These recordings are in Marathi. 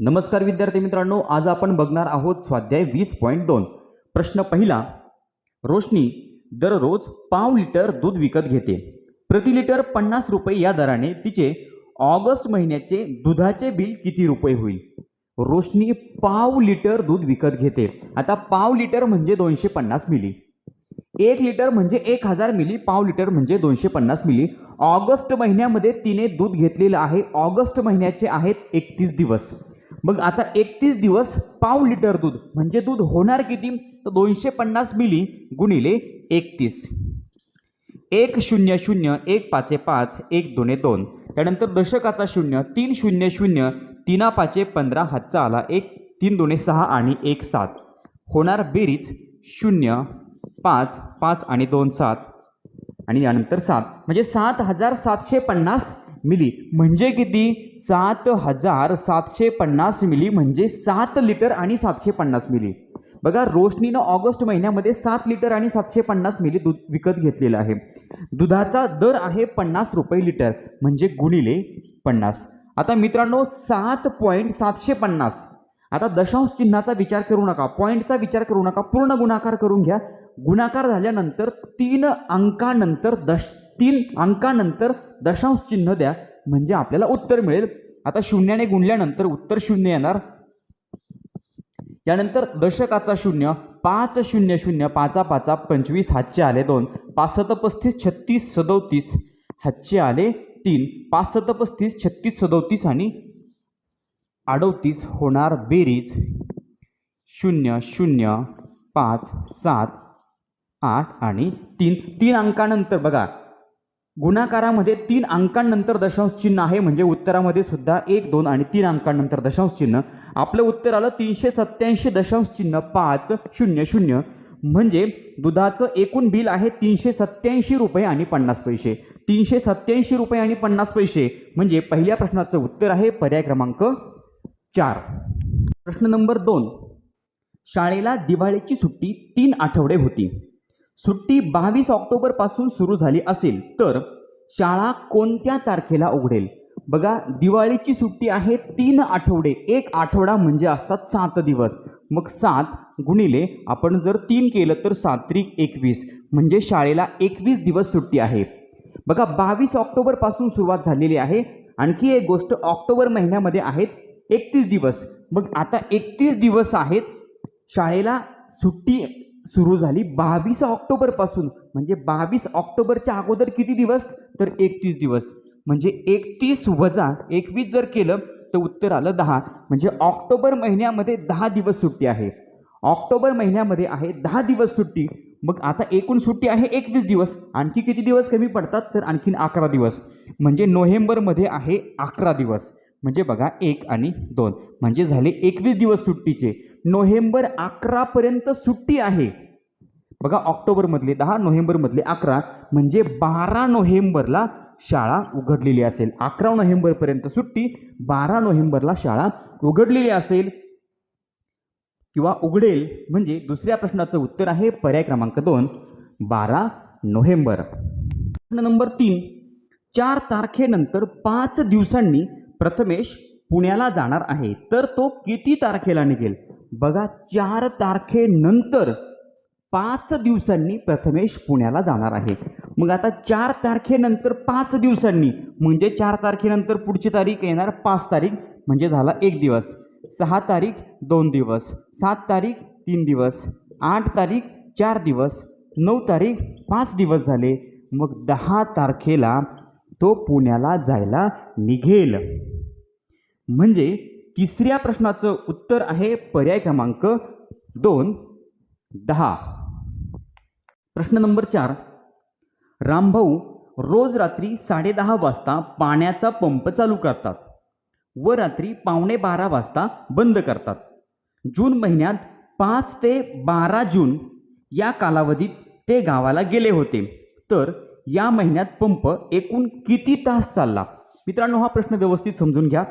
नमस्कार विद्यार्थी मित्रांनो आज आपण बघणार आहोत स्वाध्याय वीस पॉईंट दोन. प्रश्न पहिला रोशनी दररोज पाव लिटर दूध विकत घेते. प्रति लिटर पन्नास रुपये या दराने तिचे ऑगस्ट महिन्याचे दुधाचे बिल किती रुपये होईल? रोशनी पाव लिटर दूध विकत घेते. आता पाव लिटर म्हणजे दोनशे पन्नास मिली. एक लिटर म्हणजे एक हजार मिली पाव लिटर म्हणजे दोनशे पन्नास मिली. ऑगस्ट महिन्यामध्ये तिने दूध घेतलेलं आहे. ऑगस्ट महिन्याचे आहेत एकतीस दिवस. मग आता एकतीस दिवस पाव लिटर दूध म्हणजे दूध होणार किती? तर दोनशे पन्नास मिली गुणिले एकतीस. एक शून्य शून्य एक पाचे पाच एक दोने दोन. त्यानंतर दशकाचा शून्य तीन शून्य शून्य तीना पाचे पंधरा हातचा आला एक तीन दोने सहा आणि एक सात. होणार बेरीज शून्य पाच पाच आणि दोन सात. आणि यानंतर सात. म्हणजे सात हजार सातशे पन्नास मिली. म्हणजे किती? सात हजार सातशे पन्नास मिली म्हणजे सात लिटर आणि सातशे पन्नास मिली. बघा रोशनीनं ऑगस्ट महिन्यामध्ये सात लिटर आणि सातशे पन्नास मिली दूध विकत घेतलेलं आहे. दुधाचा दर आहे पन्नास रुपये लिटर म्हणजे गुणिले पन्नास. आता मित्रांनो सात पॉईंट सातशे पन्नास आता दशांश चिन्हाचा विचार करू नका. पॉईंटचा विचार करू नका. पूर्ण गुणाकार करून घ्या. गुणाकार झाल्यानंतर तीन अंकानंतर दश तीन अंकानंतर दशांश चिन्ह द्या म्हणजे आपल्याला उत्तर मिळेल. आता शून्याने गुणल्यानंतर उत्तर शून्य येणार. यानंतर दशकाचा शून्य पाच शून्य शून्य पाचा पाचा पंचवीस हातचे आले दोन पाच पस्तीस छत्तीस सदोतीस हातचे आले तीन पाच पस्तीस छत्तीस सदोतीस आणि अडोतीस होणार बेरीज. शून्य शून्य पाच सात आठ आणि तीन. तीन अंकानंतर बघा गुणाकारामध्ये तीन अंकांनंतर दशांश चिन्ह आहे. म्हणजे उत्तरामध्ये सुद्धा एक दोन आणि तीन अंकांनंतर दशांश चिन्ह. आपलं उत्तर आलं तीनशे सत्याऐंशी दशांश चिन्ह पाच शून्य शून्य. म्हणजे दुधाचं एकूण बिल आहे तीनशे सत्याऐंशी रुपये आणि पन्नास पैसे. तीनशे सत्याऐंशी रुपये आणि पन्नास पैसे. म्हणजे पहिल्या प्रश्नाचं उत्तर आहे पर्याय क्रमांक चार. प्रश्न नंबर दोन. शाळेला दिवाळीची सुट्टी तीन आठवडे होती. सुट्टी बावीस ऑक्टोबरपासून सुरू झाली असेल तर शाळा कोणत्या तारखेला उघडेल? बघा दिवाळीची सुट्टी आहे तीन आठवडे. एक आठवडा म्हणजे असतात सात दिवस. मग सात गुणिले आपण जर तीन केलं तर सात त्रिक एकवीस. म्हणजे शाळेला एकवीस दिवस सुट्टी आहे. बघा बावीस ऑक्टोबरपासून सुरुवात झालेली आहे. आणखी एक गोष्ट ऑक्टोबर महिन्यामध्ये आहेत एकतीस दिवस. मग आता एकतीस दिवस आहेत. शाळेला सुट्टी सुरू झाली बावीस ऑक्टोबरपासून म्हणजे बावीस ऑक्टोबरच्या अगोदर किती दिवस? तर एकतीस दिवस. म्हणजे एकतीस वजा एकवीस जर केलं तर उत्तर आलं दहा. म्हणजे ऑक्टोबर महिन्यामध्ये दहा दिवस सुट्टी आहे. ऑक्टोबर महिन्यामध्ये आहे दहा दिवस सुट्टी. मग आता एकूण सुट्टी आहे एकवीस दिवस. आणखी किती दिवस कमी पडतात? तर आणखीन अकरा दिवस. म्हणजे नोव्हेंबरमध्ये आहे अकरा दिवस. म्हणजे बघा एक आणि दोन. म्हणजे झाले एकवीस दिवस सुट्टीचे. नोव्हेंबर अकरापर्यंत सुट्टी आहे. बघा ऑक्टोबरमधले दहा नोव्हेंबरमधले अकरा म्हणजे बारा नोव्हेंबरला शाळा उघडलेली असेल. अकरा नोव्हेंबरपर्यंत सुट्टी बारा नोव्हेंबरला शाळा उघडलेली असेल. किंवा उघडेल म्हणजे दुसऱ्या प्रश्नाचं उत्तर आहे पर्याय क्रमांक दोन बारा नोव्हेंबर. प्रश्न नंबर तीन चार तारखेनंतर पाच दिवसांनी प्रथमेश पुण्याला जाणार आहे. तर तो किती तारखेला निघेल? बघा चार तारखेनंतर पाच दिवसांनी प्रथमेश पुण्याला जाणार आहे. मग आता चार तारखेनंतर पाच दिवसांनी म्हणजे चार तारखेनंतर पुढची तारीख येणार पाच तारीख म्हणजे झाला एक दिवस. सहा तारीख दोन दिवस. सात तारीख तीन दिवस. आठ तारीख चार दिवस. नऊ तारीख पाच दिवस झाले. मग दहा तारखेला तो पुण्याला जायला निघेल. म्हणजे तिसऱ्या प्रश्नाचं उत्तर आहे पर्याय क्रमांक दोन दहा. प्रश्न नंबर चार. रामभाऊ रोज रात्री साडेदहा वाजता पाण्याचा पंप चालू करतात व रात्री पावणे बारा वाजता बंद करतात. जून महिन्यात पाच ते बारा जून या कालावधीत ते गावाला गेले होते. तर या महिन्यात पंप एकूण किती तास चालला? मित्रांनो हा प्रश्न व्यवस्थित समजून घ्या.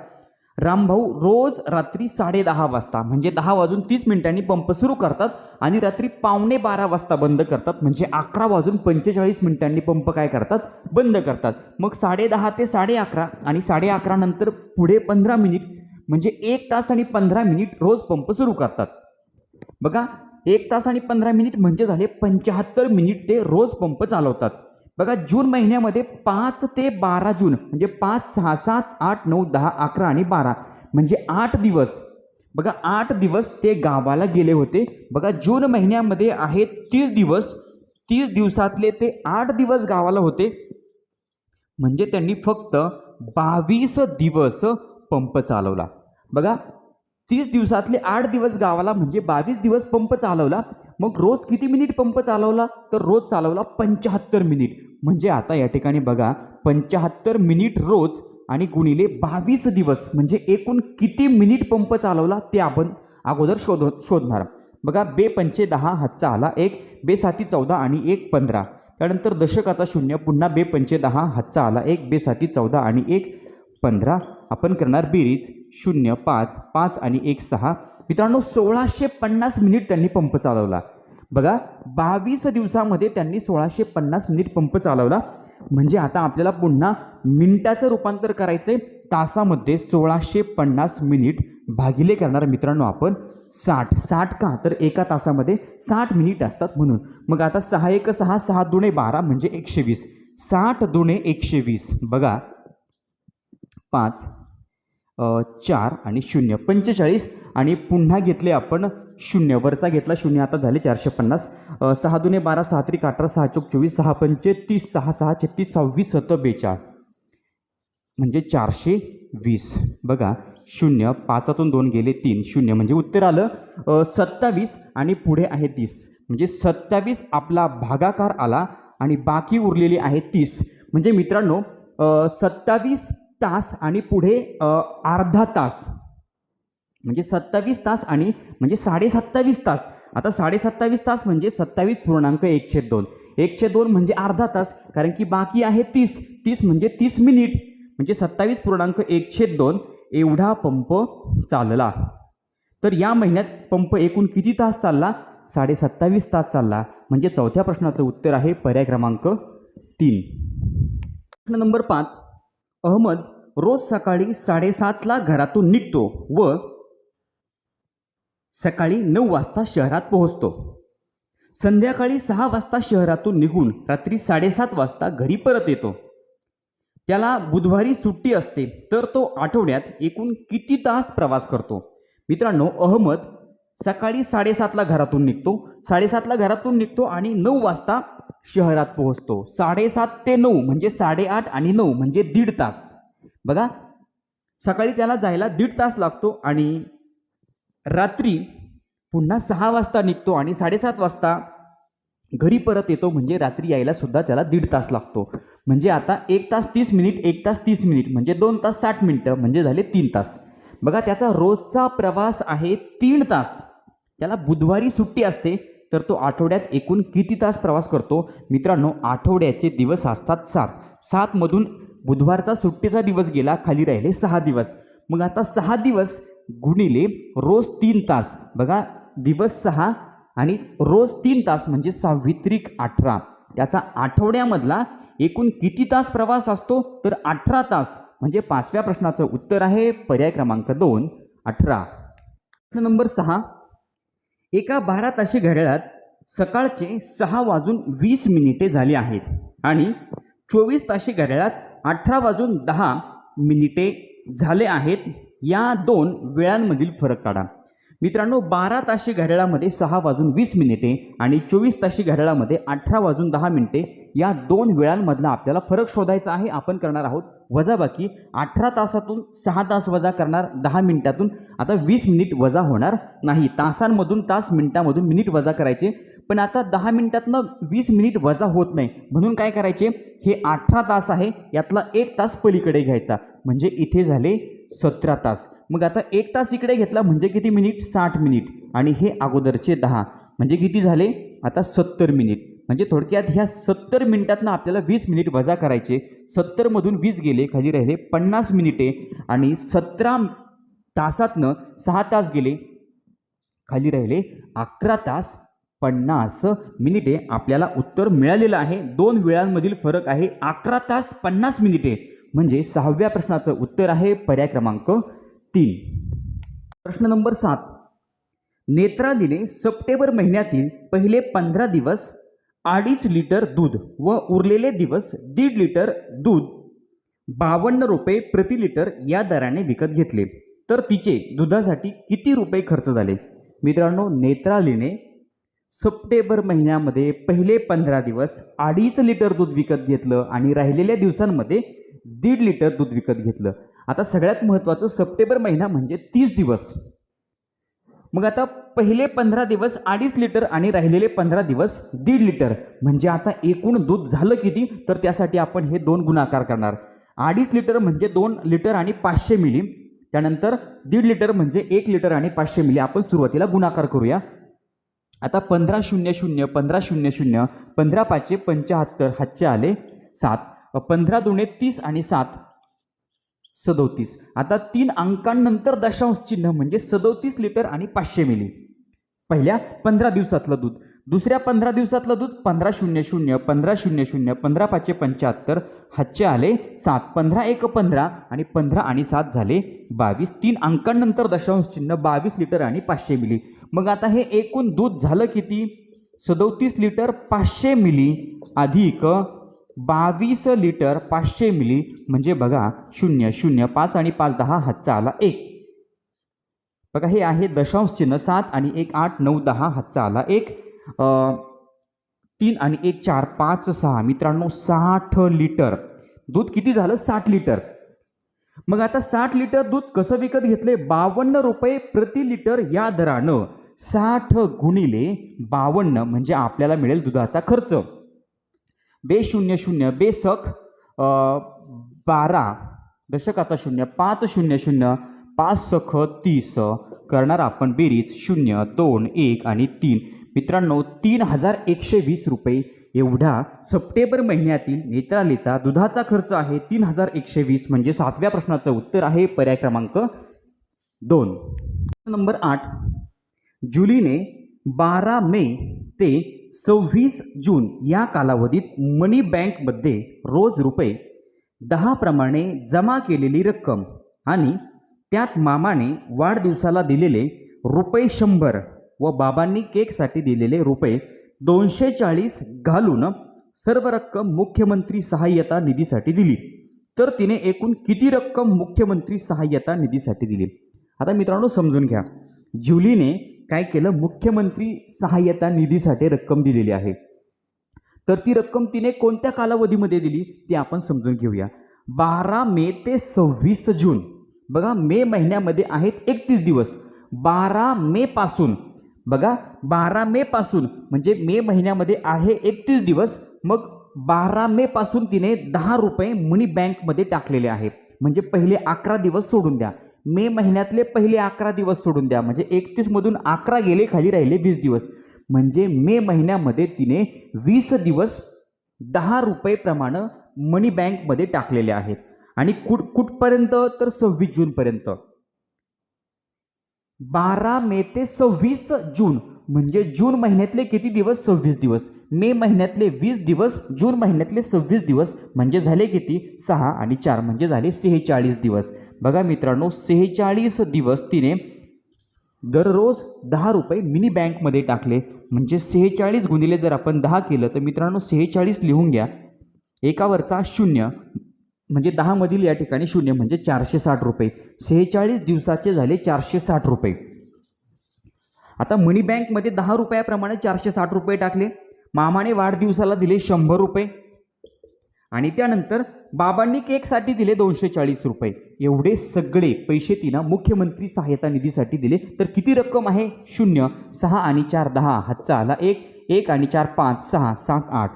रामभाऊ रोज रात्री साडेदहा वाजता म्हणजे दहा वाजून तीस मिनिटांनी पंप सुरू करतात आणि रात्री पावणे बारा वाजता बंद करतात. म्हणजे अकरा वाजून पंचेचाळीस मिनिटांनी पंप काय करतात? बंद करतात. मग साडेदहा ते साडे अकरा आणि साडे अकरा नंतर पुढे पंधरा मिनिट म्हणजे एक तास आणि पंधरा मिनिट रोज पंप सुरू करतात. बघा एक तास आणि पंधरा मिनिट म्हणजे झाले पंच्याहत्तर मिनिट ते रोज पंप चालवतात. बघा जून महिन्यामध्ये पाच ते बारा जून म्हणजे पाच सहा सात आठ नऊ दहा अकरा आणि बारा म्हणजे आठ दिवस. बघा आठ दिवस ते गावाला गेले होते. बघा जून महिन्यामध्ये आहेत तीस दिवस. तीस दिवसातले ते आठ दिवस गावाला होते. म्हणजे त्यांनी फक्त बावीस दिवस पंप चालवला. बघा तीस दिवसातले आठ दिवस गावाला म्हणजे बावीस दिवस पंप चालवला. मग रोज किती मिनिट पंप चालवला? तर रोज चालवला पंच्याहत्तर मिनिट. म्हणजे आता या ठिकाणी बघा पंच्याहत्तर मिनिट रोज आणि गुणिले बावीस दिवस. म्हणजे एकूण किती मिनिट पंप चालवला ते आपण अगोदर शोध शोधणार. बघा बे पंचे दहा हातचा आला एक बे साती चौदा आणि एक पंधरा. त्यानंतर दशकाचा शून्य पुन्हा बे पंचे दहा हातचा आला एक बे साती चौदा आणि एक पंधरा आपण करणार बेरीज शून्य पाच पाच आणि एक सहा. मित्रांनो सोळाशे पन्नास मिनिट त्यांनी पंप चालवला. बघा बावीस दिवसामध्ये त्यांनी सोळाशे पन्नास मिनिट पंप चालवला. म्हणजे आता आपल्याला पुन्हा मिनिटाचं रूपांतर करायचं तासामध्ये सोळाशे पन्नास मिनिट भागिले करणार मित्रांनो आपण. साठ साठ का? तर एका तासामध्ये साठ मिनिट असतात म्हणून. मग आता सहा एक सहा सहा दुणे बारा म्हणजे एकशे वीस. साठ दुणे एकशे वीस. बघा पाच चार आणि शून्य. पंचेचाळीस आणि पुन्हा घेतले आपण शून्य. वरचा घेतला शून्य आता झाले चारशे पन्नास. सहा दुने बारा सहा त्रिक अठरा सहा चौक चोवीस सहा पंचे तीस सहा सहा छत्तीस सव्वीस सत बेचाळ म्हणजे चारशे वीस. बघा शून्य पाचातून दोन गेले तीन. शून्य म्हणजे उत्तर आलं. सत्तावीस आणि पुढे आहे तीस. म्हणजे सत्तावीस आपला भागाकार आला आणि बाकी उरलेली आहे तीस. म्हणजे मित्रांनो सत्तावीस तास आणि पुढे अर्धा तास. म्हणजे सत्तावीस तास आणि म्हणजे साडे सत्तावीस तास. आता साडे सत्तावीस तास म्हणजे सत्तावीस पूर्णांक एकशे दोन. एकशे दोन म्हणजे अर्धा तास कारण की बाकी आहे तीस. तीस म्हणजे तीस मिनिट. म्हणजे सत्तावीस पूर्णांक एकशे दोन एवढा पंप चालला. तर या महिन्यात पंप एकूण किती तास चालला? साडे सत्तावीस तास चालला. म्हणजे चौथ्या प्रश्नाचं उत्तर आहे पर्याय क्रमांक तीन. प्रश्न नंबर पाच. अहमद रोज सकाळी साडेसातला घरातून निघतो व सकाळी नऊ वाजता शहरात पोहोचतो. संध्याकाळी सहा वाजता शहरातून निघून रात्री साडेसात वाजता घरी परत येतो. त्याला बुधवारी सुट्टी असते तर तो आठवड्यात एकूण किती तास प्रवास करतो? मित्रांनो अहमद सकाळी साडेसातला घरातून निघतो. साडेसातला घरातून निघतो आणि नऊ वाजता शहरात पोहोचतो. साडेसात ते नऊ म्हणजे साडेआठ आणि नऊ म्हणजे दीड तास. बघा सकाळी त्याला जायला दीड तास लागतो आणि रात्री पुन्हा सहा वाजता निघतो आणि साडेसात वाजता घरी परत येतो म्हणजे रात्री यायला सुद्धा त्याला दीड तास लागतो. म्हणजे आता एक तास तीस मिनिट एक तास तीस मिनिट म्हणजे दोन तास साठ मिनिटं म्हणजे झाले तीन तास. बघा त्याचा रोजचा प्रवास आहे तीन तास. त्याला बुधवारी सुट्टी असते तर तो आठवड्यात एकूण किती तास प्रवास करतो? मित्रांनो आठवड्याचे दिवस असतात सात. सातमधून बुधवारचा सुट्टीचा दिवस गेला खाली राहिले सहा दिवस. मग आता सहा दिवस गुणिले रोज तीन तास. बघा दिवस सहा आणि रोज तीन तास म्हणजे सावित्रिक अठरा. त्याचा आठवड्यामधला एकूण किती तास प्रवास असतो? तर अठरा तास. म्हणजे पाचव्या प्रश्नाचं उत्तर आहे पर्याय क्रमांक दोन अठरा. प्रश्न नंबर सहा. एका बारा ताशी घड्याळात सकाळचे सहा वाजून वीस मिनिटे झाली आहेत आणि चोवीस ताशी घड्याळात अठरा वाजून दहा मिनिटे झाले आहेत. या दोन वेळांमधील फरक काढा. मित्रांनो बारा ताशी घड्याळामध्ये सहा वाजून वीस मिनिटे आणि चोवीस ताशी घड्याळामध्ये अठरा वाजून दहा मिनिटे या दोन वेळांमधला आपल्याला फरक शोधायचा आहे. आपण करणार आहोत वजाबाकी. अठरा तासातून सहा तास वजा करणार दहा मिनिटातून. आता वीस मिनिट वजा होणार नाही. तासांमधून तास मिनिटामधून मिनिट वजा करायचे. पण आता दहा मिनिटातनं वीस मिनिट वजा होत नाही. म्हणून काय करायचे? हे अठरा तास आहे यातला एक तास पलीकडे घ्यायचा. म्हणजे इथे झाले सतरा तास. मग आता एक तास इकडे घेतला म्हणजे किती मिनिट? साठ मिनिट. आणि हे अगोदरचे दहा. म्हणजे किती झाले? आता सत्तर मिनिट. म्हणजे थोडक्यात ह्या सत्तर मिनिटातनं आपल्याला वीस मिनिट वजा करायचे. सत्तरमधून वीस गेले खाली राहिले पन्नास मिनिटे. आणि सतरा तासातनं सहा तास गेले खाली राहिले अकरा तास. पन्नास मिनिटे आपल्याला उत्तर मिळालेलं आहे. दोन वेळांमधील फरक आहे अकरा तास पन्नास मिनिटे. म्हणजे सहाव्या प्रश्नाचं उत्तर आहे पर्याय क्रमांक तीन. प्रश्न नंबर सात. नेत्रालीने सप्टेंबर महिन्यातील पहिले पंधरा दिवस अडीच लिटर दूध व उरलेले दिवस दीड लिटर दूध बावन्न रुपये प्रति लिटर या दराने विकत घेतले. तर तिचे दुधासाठी किती रुपये खर्च झाले? मित्रांनो नेत्रालीने सप्टेंबर महिन्यामध्ये पहिले पंधरा दिवस अडीच लिटर दूध विकत घेतलं आणि राहिलेल्या दिवसांमध्ये दीड लिटर दूध विकत घेतलं. आता सगळ्यात महत्त्वाचं सप्टेंबर महिना म्हणजे तीस दिवस. मग आता पहिले पंधरा दिवस अडीच लिटर आणि राहिलेले पंधरा दिवस दीड लिटर. म्हणजे आता एकूण दूध झालं किती? तर त्यासाठी आपण हे दोन गुणाकार करणार. अडीच लिटर म्हणजे दोन लिटर आणि पाचशे मिली. त्यानंतर दीड लिटर म्हणजे एक लिटर आणि पाचशे मिली. आपण सुरुवातीला गुणाकार करूया. आता पंधरा शून्य शून्य पंधरा शून्य शून्य पंधरा पाचशे पंच्याहत्तर हातचे आले सात. पंधरा दुणे तीस आणि सात सदोतीस. आता तीन अंकांनंतर दशांश चिन्ह म्हणजे सदोतीस लिटर आणि पाचशे मिली. पहिल्या पंधरा दिवसातलं दूध. दुसऱ्या पंधरा दिवसातलं दूध पंधरा शून्य शून्य पंधरा शून्य शून्य पंधरा पाचशे पंच्याहत्तर हातचे आले सात. पंधरा एक पंधरा आणि पंधरा आणि सात झाले बावीस. तीन अंकांनंतर दशांश चिन्ह बावीस लिटर आणि पाचशे मिली. मग आता हे एकूण दूध झालं किती? सदोतीस लिटर पाचशे मिली अधिक बावीस लिटर पाचशे मिली म्हणजे बघा शून्य शून्य पाच आणि पाच दहा हातचा आला एक. बघा हे आहे दशांश चिन्ह सात आणि एक आठ नऊ दहा हातचा आला एक. तीन आणि एक चार पाच सहा मित्रांनो साठ लिटर. दूध किती झालं? साठ लिटर. मग आता साठ लिटर दूध कसं विकत घेतले बावन्न रुपये प्रति लिटर या दरानं. साठ गुणिले बावन्न म्हणजे आपल्याला मिळेल दुधाचा खर्च. बे शून्य शून्य बेसक बारा दशकाचा शून्य पाच शून्य शून्य पाच सख तीस करणार आपण बेरीज शून्य दोन एक आणि तीन. मित्रांनो तीन हजार एकशे वीस रुपये एवढा सप्टेंबर महिन्यातील नेत्रालीचा दुधाचा खर्च आहे. तीन हजार एकशे वीस म्हणजे सातव्या प्रश्नाचं उत्तर आहे पर्याय क्रमांक दोन. नंबर आठ. जुलीने बारा मे ते सव्वीस जून या कालावधीत मनी बँकमध्ये रोज रुपये दहा प्रमाणे जमा केलेली रक्कम आणि त्यात मामाने वाढदिवसाला दिलेले रुपये शंभर व बाबांनी केकसाठी दिलेले रुपये दोनशे चाळीस घालून सर्व रक्कम मुख्यमंत्री सहाय्यता निधीसाठी दिली. तर तिने एकूण किती रक्कम मुख्यमंत्री सहाय्यता निधीसाठी दिली? आता मित्रांनो समजून घ्या. जुलीने काय केलं? मुख्यमंत्री सहाय्यता निधीसाठी रक्कम दिलेली आहे. तर ती रक्कम तिने कोणत्या कालावधीमध्ये दिली? ते आपण समजून घेऊया. बारा मे ते सव्वीस जून. बघा मे महिन्यामध्ये आहेत एकतीस दिवस. बारा मे पासून. बघा बारा मे पासून म्हणजे मे महिन्यामध्ये आहे एकतीस दिवस. मग बारा मे पासून तिने दहा रुपये मनी बँकमध्ये टाकलेले आहे. म्हणजे पहिले अकरा दिवस सोडून द्या. मे महिन्यातले पहिले अकरा दिवस सोडून द्या. म्हणजे एकतीसमधून अकरा गेले खाली राहिले वीस दिवस. म्हणजे मे महिन्यामध्ये तिने वीस दिवस दहा रुपयेप्रमाणे मनी बँकमध्ये टाकलेले आहेत. आणि कुठ कुठपर्यंत? तर सव्वीस जूनपर्यंत. बारा मे ते सव्वीस जून. म्हणजे जून महिन्यातले किती दिवस? सव्वीस दिवस. मे महिन्यातले वीस दिवस जून महिन्यातले सव्वीस दिवस म्हणजे झाले किती? सहा आणि चार म्हणजे झाले सेहेचाळीस दिवस. बघा मित्रांनो सेहेचाळीस दिवस तिने दररोज दहा रुपये मिनी बँकमध्ये टाकले. म्हणजे सेहेचाळीस गुणिले जर आपण दहा केलं तर मित्रांनो सेहेचाळीस लिहून घ्या. एकावरचा शून्य म्हणजे दहामधील या ठिकाणी शून्य म्हणजे चारशे साठ रुपये. सेहेचाळीस दिवसाचे झाले चारशे साठ रुपये. आता मनी बँकमध्ये दहा रुपयाप्रमाणे चारशे साठ रुपये टाकले. मामाने वाढदिवसाला दिले शंभर रुपये. आणि त्यानंतर बाबांनी केकसाठी दिले दोनशे चाळीस रुपये. एवढे सगळे पैसे तिनं मुख्यमंत्री सहायता निधीसाठी दिले. तर किती रक्कम आहे? शून्य सहा आणि चार दहा. हातचा आला एक एक आणि चार पाच सहा सात आठ.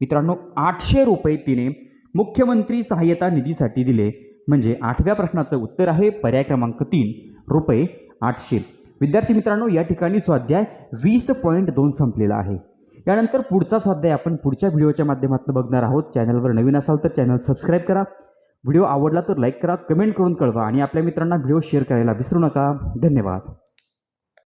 मित्रांनो आठशे रुपये तिने मुख्यमंत्री सहाय्यता निधीसाठी दिले. म्हणजे आठव्या प्रश्नाचं उत्तर आहे पर्याय क्रमांक तीन रुपये आठशे. विद्यार्थी मित्रांनो या ठिकाणी स्वाध्याय वीस पॉईंट दोन संपलेला आहे. यानंतर पुढचा स्वाध्याय आपण पुढच्या व्हिडिओच्या माध्यमातून बघणार आहोत. चॅनलवर नवीन असाल तर चॅनल सबस्क्राईब करा. व्हिडिओ आवडला तर लाईक करा कमेंट करून कळवा आणि आपल्या मित्रांना व्हिडिओ शेअर करायला विसरू नका. धन्यवाद.